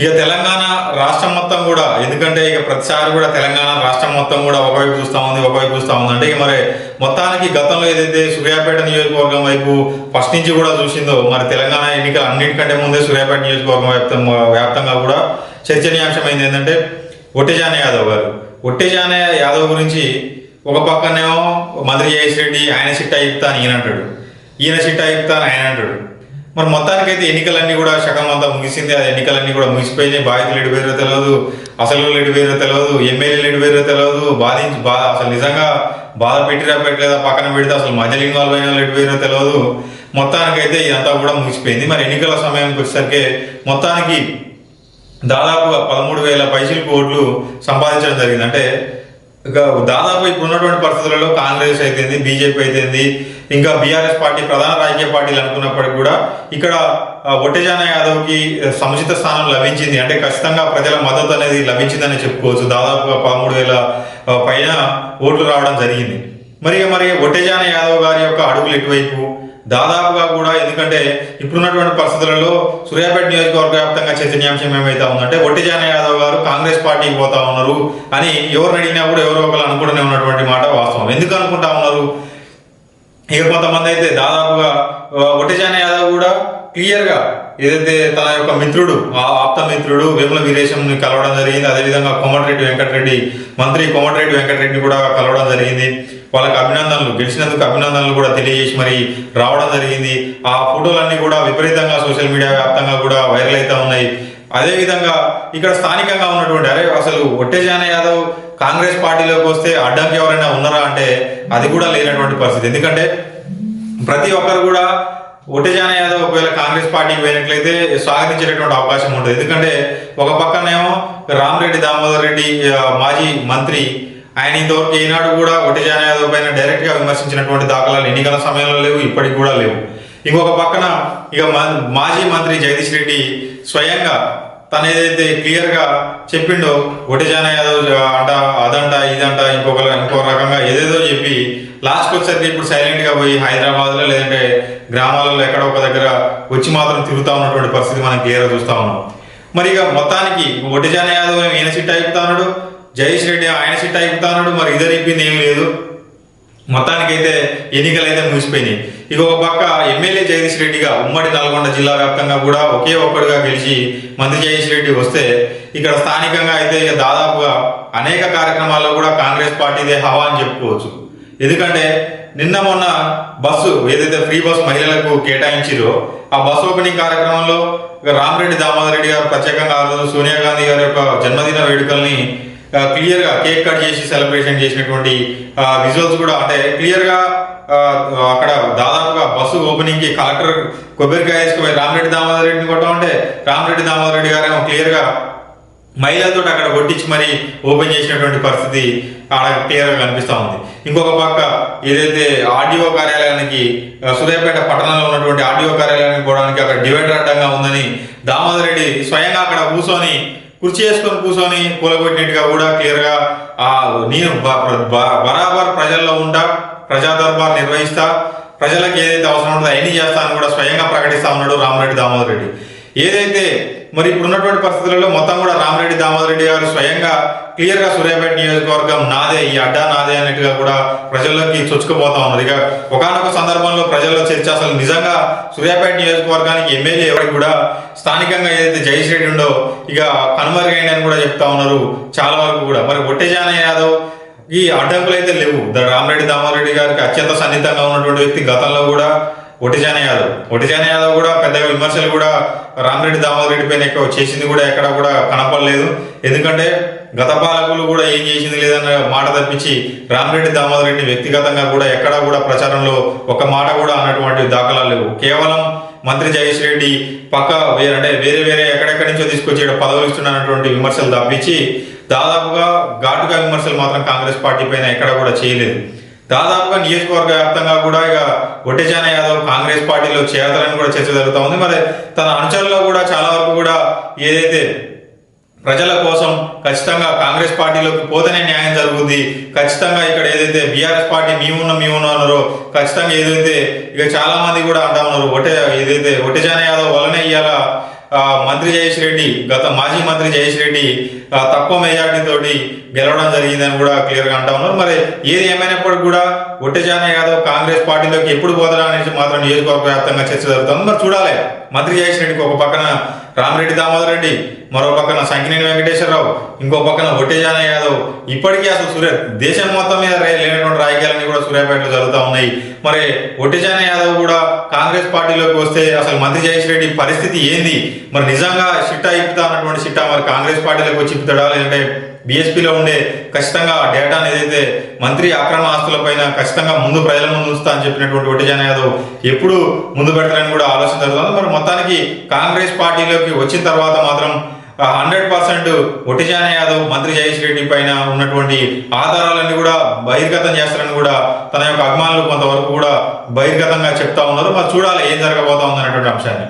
ఇక తెలంగాణ రాష్ట్రం మొత్తం కూడా ఎందుకంటే ఇక ప్రతిసారి కూడా తెలంగాణ రాష్ట్రం మొత్తం కూడా ఒకవైపు చూస్తా ఉంది ఒకవైపు చూస్తా ఉంది. అంటే ఇక మరి మొత్తానికి గతంలో ఏదైతే సూర్యాపేట నియోజకవర్గం వైపు ఫస్ట్ నుంచి కూడా చూసిందో మరి తెలంగాణ ఎన్నికలు అన్నింటికంటే ముందే సూర్యాపేట నియోజకవర్గం వ్యాప్తం వ్యాప్తంగా కూడా చర్చనీయాంశమైంది ఏంటంటే ఒట్టెజాన యాదవ్ గారు. ఒట్టెజాన యాదవ్ గురించి ఒక పక్కనేమో మంత్రి జయేష్ రెడ్డి ఆయన సిట్టా ఇప్తా అని ఈయన అంటాడు ఈయన సిట్టా ఇప్తా అని ఆయన అంటాడు. మరి మొత్తానికి అయితే ఎన్నికలన్నీ కూడా శకం అంతా ముగిసింది. ఆ ఎన్నికలన్నీ కూడా ముగిసిపోయినాయి. బాధితులు ఎడిపోయారో తెలియదు అసలు ఎడిపోయారో తెలియదు ఎమ్మెల్యేలు ఎడిపోయారో తెలియదు బాధించి బా అసలు నిజంగా బాధ పెట్టిరా పెట్టలేదా? పక్కన పెడితే అసలు మధ్యలో ఇన్వాల్వ్ అయిన వాళ్ళు ఎడిపోయారో తెలియదు మొత్తానికైతే ఇదంతా కూడా ముగిసిపోయింది. మరి ఎన్నికల సమయానికి వచ్చేసరికి మొత్తానికి దాదాపుగా పదమూడు వేల పైసలు ఓట్లు సంపాదించడం జరిగింది. అంటే ఇంకా దాదాపు ఇప్పుడు ఉన్నటువంటి పరిస్థితులలో కాంగ్రెస్ అయితేంది బీజేపీ అయితేంది ఇంకా బీఆర్ఎస్ పార్టీ ప్రధాన రాజకీయ పార్టీలు అనుకున్నప్పటికీ కూడా ఇక్కడ ఆ, ఒట్టెజాన యాదవ్కి సముచిత స్థానం లభించింది. అంటే ఖచ్చితంగా ప్రజల మద్దతు అనేది లభించిందని చెప్పుకోవచ్చు. దాదాపుగా పదమూడు వేల పైన ఓట్లు రావడం జరిగింది. మరి మరి ఒట్టెజాన యాదవ్ గారి యొక్క అడుగులు ఎటువైపు? దాదాపుగా కూడా ఎందుకంటే ఇప్పుడున్నటువంటి పరిస్థితులలో సూర్యాపేట నియోజకవర్గ వ్యాప్తంగా చైతన్యాంశం ఏమైతే ఉందంటే ఒట్టిజాన యాదవ్ గారు కాంగ్రెస్ పార్టీకి పోతా ఉన్నారు అని ఎవరిని అడిగినా కూడా ఎవరో ఒకరు అనుకుంటూనే ఉన్నటువంటి మాట వాస్తవం. ఎందుకు అనుకుంటా ఉన్నారు? ఇక కొంతమంది అయితే దాదాపుగా ఆ, ఒట్టిజాన యాదవ్ కూడా క్లియర్గా ఏదైతే తన యొక్క మిత్రుడు ఆ ఆప్త మిత్రుడు వేముల వీరేశం కలవడం జరిగింది. అదేవిధంగా కోమటిరెడ్డి వెంకటరెడ్డి మంత్రి కోమటిరెడ్డి వెంకటరెడ్డిని కూడా కలవడం జరిగింది. వాళ్ళకి అభినందనలు గెలిచినందుకు అభినందనలు కూడా తెలియజేసి మరి రావడం జరిగింది. ఆ ఫోటోలన్నీ కూడా విపరీతంగా సోషల్ మీడియా వ్యాప్తంగా కూడా వైరల్ అవుతా ఉన్నాయి. అదేవిధంగా ఇక్కడ స్థానికంగా ఉన్నటువంటి అరే అసలు ఒట్టేజాన యాదవ్ కాంగ్రెస్ పార్టీలోకి వస్తే అడ్డంకి ఎవరైనా ఉన్నారా అంటే అది కూడా లేనటువంటి పరిస్థితి. ఎందుకంటే ప్రతి ఒక్కరు కూడా ఒట్టేజాన యాదవ్ ఒకవేళ కాంగ్రెస్ పార్టీకి పోయినట్లయితే స్వాగతించేటటువంటి అవకాశం ఉంటుంది. ఎందుకంటే ఒక పక్కనేమో రామరెడ్డి దామోదర్ రెడ్డి మాజీ మంత్రి ఆయన ఇంతవరకు ఈనాడు కూడా ఒట్టేజాన యాదవ్ పైన డైరెక్ట్గా విమర్శించినటువంటి దాఖలాలు ఎన్నికల సమయంలో లేవు ఇప్పటికి కూడా లేవు. ఇంకొక పక్కన ఇక మా- మాజీ మంత్రి జగదీష్ రెడ్డి స్వయంగా తను ఏదైతే క్లియర్గా చెప్పిండో చెప్పిండో ఒటిజాన యాదవ్ అంట అదంట ఇదంట ఇంకొక ఇంకో రకంగా ఏదేదో చెప్పి లాస్ట్కి వచ్చేసరికి ఇప్పుడు సైలెంట్గా పోయి హైదరాబాద్లో లేదంటే గ్రామాలలో ఎక్కడో ఒక దగ్గర వచ్చి మాత్రం తిరుగుతూ ఉన్నటువంటి పరిస్థితి మనం క్లియర్గా చూస్తూ చూస్తా ఉన్నాం. మరి ఇక మొత్తానికి ఒటిజాన యాదవ్ ఏమో ఈయన సిట్ ఉన్నాడు? జయేష్ రెడ్డి ఆయన సిట్ అయిపోతాడు మరి ఇద్దరు ఇప్పింది ఏం లేదు. మొత్తానికైతే ఎన్నికలు అయితే ముగిసిపోయినాయి. ఇక ఒక పక్క ఎమ్మెల్యే జగదీష్ రెడ్డిగా ఉమ్మడి నల్గొండ జిల్లా వ్యాప్తంగా కూడా ఒకే ఒక్కడిగా గెలిచి మంత్రి జగదీష్ రెడ్డి వస్తే ఇక్కడ స్థానికంగా అయితే ఇక దాదాపుగా అనేక కార్యక్రమాల్లో కూడా కాంగ్రెస్ పార్టీదే హవా అని చెప్పుకోవచ్చు. ఎందుకంటే నిన్న మొన్న బస్సు ఏదైతే ఫ్రీ బస్ మహిళలకు కేటాయించిరో ఆ బస్ ఓపెనింగ్ కార్యక్రమంలో రామరెడ్డి దామోదర్ రెడ్డి గారు ప్రత్యేకంగా సోనియా గాంధీ గారి యొక్క జన్మదిన వేడుకల్ని క్లియర్గా కేక్ కట్ చేసి సెలబ్రేషన్ చేసినటువంటి విజువల్స్ కూడా అంటే క్లియర్గా అక్కడ దాదాపుగా బస్సు ఓపెనింగ్కి కలెక్టర్ కొబ్బరికాయ వేసుకుపోయి రామరెడ్డి దామోదర్ రెడ్డిని కొట్టామంటే రామరెడ్డి దామోదర్ రెడ్డి గారేమో క్లియర్గా మహిళలతో అక్కడ కొట్టించి మరి ఓపెన్ చేసినటువంటి పరిస్థితి ఆడ క్లియర్ కనిపిస్తూ ఉంది. ఇంకొక పక్క ఏదైతే ఆర్డీఓ కార్యాలయానికి ఆ, సూర్యాపేట పట్టణంలో ఉన్నటువంటి ఆర్డీఓ కార్యాలయానికి పోవడానికి అక్కడ డివైడర్ అడ్డంగా ఉందని దామోదర్ రెడ్డి స్వయంగా అక్కడ కూర్చొని కుర్చీ వేసుకొని కూర్చొని కూలగొట్టినట్టుగా కూడా క్లియర్గా ఆ నేను బ- బ- బరాబర్ ప్రజల్లో ఉంటా ప్రజా దర్బార్ నిర్వహిస్తా ప్రజలకు ఏదైతే అవసరం ఉంటుందో అవన్నీ చేస్తా అని కూడా స్వయంగా ప్రకటిస్తా ఉన్నాడు రామరెడ్డి దామోదర్ రెడ్డి. ఏదైతే మరి ఇప్పుడు ఉన్నటువంటి పరిస్థితులలో మొత్తం కూడా రామరెడ్డి దామోదర్ రెడ్డి గారు స్వయంగా క్లియర్గా సూర్యాపేట నియోజకవర్గం నాదే ఈ అడ్డా నాదే అన్నట్టుగా కూడా ప్రజల్లోకి చొచ్చుకుపోతా ఉన్నారు ఇక ఒకనొక సందర్భంలో ప్రజల్లో చర్చ అసలు నిజంగా సూర్యాపేట నియోజకవర్గానికి ఎమ్మెల్యే ఎవరికి కూడా స్థానికంగా ఏదైతే జయశ్రీ రెడ్డి ఉండో ఇక కనుమరుగైంది అని కూడా చెప్తా ఉన్నారు చాలా వరకు కూడా. మరి ఒట్టేజాన యాదవ్ ఈ అడ్డంకులు అయితే లేవు. ద రామరెడ్డి దామారెడ్డి గారికి అత్యంత సన్నిహితంగా ఉన్నటువంటి వ్యక్తి గతంలో కూడా ఒటిజాన యాదవ్. ఒటిజాన యాదవ్ కూడా పెద్దగా విమర్శలు కూడా రామరెడ్డి దామోదర్ రెడ్డి పైన ఎక్కువ చేసింది కూడా ఎక్కడ కూడా కనపడలేదు. ఎందుకంటే గత పాలకులు కూడా ఏం చేసింది లేదన్న మాట తప్పించి రామరెడ్డి దామోదర్ రెడ్డి వ్యక్తిగతంగా కూడా ఎక్కడా కూడా ప్రచారంలో ఒక మాట కూడా అన్నటువంటి దాఖలాలు లేవు. కేవలం మంత్రి జగేష్ రెడ్డి పక్క వేరే అంటే వేరే వేరే ఎక్కడెక్కడి నుంచో తీసుకొచ్చి పదవులు ఇస్తున్నటువంటి విమర్శలు తప్పించి దాదాపుగా ఘాటుగా విమర్శలు మాత్రం కాంగ్రెస్ పార్టీ పైన ఎక్కడ కూడా చేయలేదు. దాదాపుగా నియోజకవర్గ వ్యాప్తంగా కూడా ఇక ఒట్టెజాన యాదవ్ కాంగ్రెస్ పార్టీలో చేరతారని కూడా చర్చ జరుగుతూ ఉంది. మరి తన అనుచరుల్లో కూడా చాలా వరకు కూడా ఏదైతే ప్రజల కోసం ఖచ్చితంగా కాంగ్రెస్ పార్టీలోకి పోతేనే న్యాయం జరుగుతుంది ఖచ్చితంగా ఇక్కడ ఏదైతే బీఆర్ఎస్ పార్టీ మేమున్నాం మేమున్నాం అన్నారో ఖచ్చితంగా ఏదైతే ఇక చాలా మంది కూడా అంటా ఉన్నారు ఒటే ఏదైతే ఒటేజాన యాదవ్ వలనే ఇవాళ మంత్రి జయేష్ రెడ్డి గత మాజీ మంత్రి జయేష్ రెడ్డి తక్కువ మెజార్టీ తోటి గెలవడం జరిగిందని కూడా క్లియర్గా అంటా ఉన్నారు. మరి ఏది ఏమైనప్పటికీ కూడా ఒట్టజాన యాదవ్ కాంగ్రెస్ పార్టీలోకి ఎప్పుడు పోతారా అనేసి మాత్రం నియోజకవర్గ వ్యాప్తంగా చర్చ జరుగుతుంది. మరి చూడాలి. మంత్రి జయేష్ రెడ్డికి ఒక పక్కన రామిరెడ్డి దామోదర్ రెడ్డి మరో పక్కన సంకినేని వెంకటేశ్వరరావు ఇంకో పక్కన ఒట్టేజాన యాదవ్. ఇప్పటికీ అసలు సూర్య దేశం మొత్తం మీద లేనటువంటి రాజకీయాలన్నీ కూడా సూర్యాపేటలో జరుగుతూ ఉన్నాయి. మరి ఒట్టేజాన యాదవ్ కూడా కాంగ్రెస్ పార్టీలోకి వస్తే అసలు మంత్రి జయేష్ రెడ్డి పరిస్థితి ఏంది? మరి నిజంగా చిట్టా ఇప్పుతా అన్నటువంటి సిట్టా మరి కాంగ్రెస్ పార్టీలోకి వచ్చి ఇప్పుతాడా? లేదంటే బీఎస్పీలో ఉండే ఖచ్చితంగా డేటాను ఏదైతే మంత్రి అక్రమ ఆస్తులపైన ఖచ్చితంగా ముందు ప్రజల ముందు ఉంచుతా అని చెప్పినటువంటి ఒటిజాన యాదవ్ ఎప్పుడు ముందు పెడతారని కూడా ఆలోచన జరుగుతుంది. మరి మొత్తానికి కాంగ్రెస్ పార్టీలోకి వచ్చిన తర్వాత మాత్రం హండ్రెడ్ పర్సెంట్ ఒటిజాన యాదవ్ మంత్రి జగేష్ రెడ్డి పైన ఉన్నటువంటి ఆధారాలన్నీ కూడా బహిర్గతం చేస్తారని కూడా తన యొక్క అభిమానులు కొంతవరకు కూడా బహిర్గతంగా చెప్తా ఉన్నారు. మరి చూడాలి ఏం జరగబోతా ఉంది అనేటువంటి అంశాన్ని.